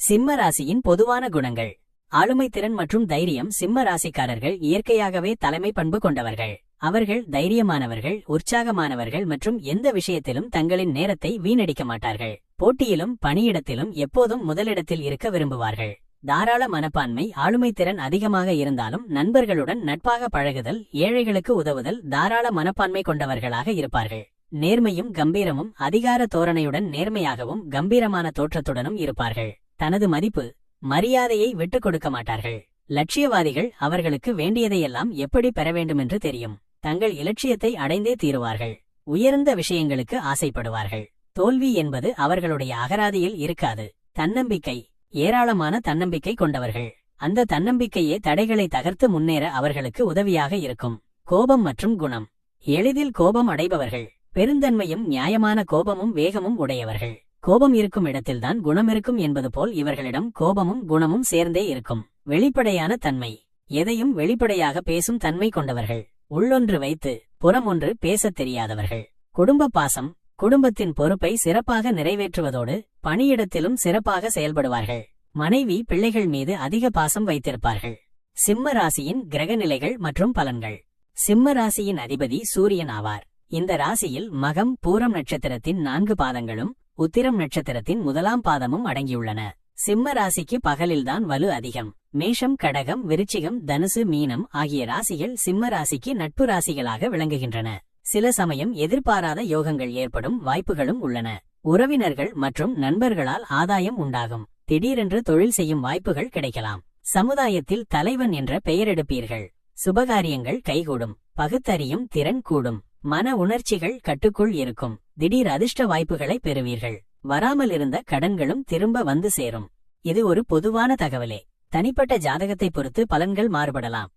சிம்ம ராசியின் பொதுவான குணங்கள். ஆளுமை திறன் மற்றும் தைரியம் சிம்ம ராசிக்காரர்கள் இயற்கையாகவே தலைமை பண்பு கொண்டவர்கள். அவர்கள் தைரியமானவர்கள் உற்சாகமானவர்கள் மற்றும் எந்த விஷயத்திலும் தங்களின் நேரத்தை வீணடிக்க மாட்டார்கள். போட்டியிலும் பணியிடத்திலும் எப்போதும் முதலிடத்தில் இருக்க விரும்புவார்கள். தாராள மனப்பான்மை ஆளுமை திறன் அதிகமாக இருந்தாலும் நண்பர்களுடன் நட்பாக பழகுதல் ஏழைகளுக்கு உதவுதல் தாராள மனப்பான்மை கொண்டவர்களாக இருப்பார்கள். நேர்மையும் கம்பீரமும் அதிகார தோரணையுடன் நேர்மையாகவும் கம்பீரமான தோற்றத்துடனும் இருப்பார்கள். தனது மதிப்பு மரியாதையை விட்டுக் கொடுக்க மாட்டார்கள். லட்சியவாதிகள் அவர்களுக்கு வேண்டியதையெல்லாம் எப்படி பெற வேண்டுமென்று தெரியும். தங்கள் இலட்சியத்தை அடைந்தே தீருவார்கள். உயர்ந்த விஷயங்களுக்கு ஆசைப்படுவார்கள். தோல்வி என்பது அவர்களுடைய அகராதியில் இருக்காது. தன்னம்பிக்கை ஏராளமான தன்னம்பிக்கை கொண்டவர்கள். அந்த தன்னம்பிக்கையே தடைகளை தகர்த்து முன்னேற அவர்களுக்கு உதவியாக இருக்கும். கோபம் மற்றும் குணம். எளிதில் கோபம் அடைபவர்கள். பெருந்தன்மையும் நியாயமான கோபமும் வேகமும் உடையவர்கள். கோபம் இருக்கும் இடத்தில்தான் குணம் இருக்கும் என்பது போல் இவர்களிடம் கோபமும் குணமும் சேர்ந்தே இருக்கும். வெளிப்படையான தன்மை. எதையும் வெளிப்படையாக பேசும் தன்மை கொண்டவர்கள். உள்ளொன்று வைத்து புறம் ஒன்று பேசத் தெரியாதவர்கள். குடும்ப பாசம் குடும்பத்தின் பொறுப்பை சிறப்பாக நிறைவேற்றுவதோடு பணியிடத்திலும் சிறப்பாக செயல்படுவார்கள். மனைவி பிள்ளைகள் மீது அதிக பாசம் வைத்திருப்பார்கள். சிம்ம ராசியின் கிரகநிலைகள் மற்றும் பலன்கள். சிம்ம ராசியின் அதிபதி சூரியன் ஆவார். இந்த ராசியில் மகம் பூரம் நட்சத்திரத்தின் நான்கு பாதங்களும் உத்திரம் நட்சத்திரத்தின் முதலாம் பாதமும் அடங்கியுள்ளன. சிம்ம ராசிக்கு பகலில்தான் வலு அதிகம். மேஷம் கடகம் விருச்சிகம் தனுசு மீனம் ஆகிய ராசிகள் சிம்ம ராசிக்கு நட்பு ராசிகளாக விளங்குகின்றன. சில சமயம் எதிர்பாராத யோகங்கள் ஏற்படும் வாய்ப்புகளும் உள்ளன. உறவினர்கள் மற்றும் நண்பர்களால் ஆதாயம் உண்டாகும். திடீரென்று தொழில் செய்யும் வாய்ப்புகள் கிடைக்கலாம். சமுதாயத்தில் தலைவன் என்ற பெயரெடுப்பீர்கள். சுபகாரியங்கள் கைகூடும். பகுத்தறியும் திறன் கூடும். மன உணர்ச்சிகள் கட்டுக்குள் இருக்கும். திடீர் அதிர்ஷ்ட வாய்ப்புகளை பெறுவீர்கள். வராமல் இருந்த கடன்களும் திரும்ப வந்து சேரும். இது ஒரு பொதுவான தகவலே. தனிப்பட்ட ஜாதகத்தை பொறுத்து பலன்கள் மாறுபடலாம்.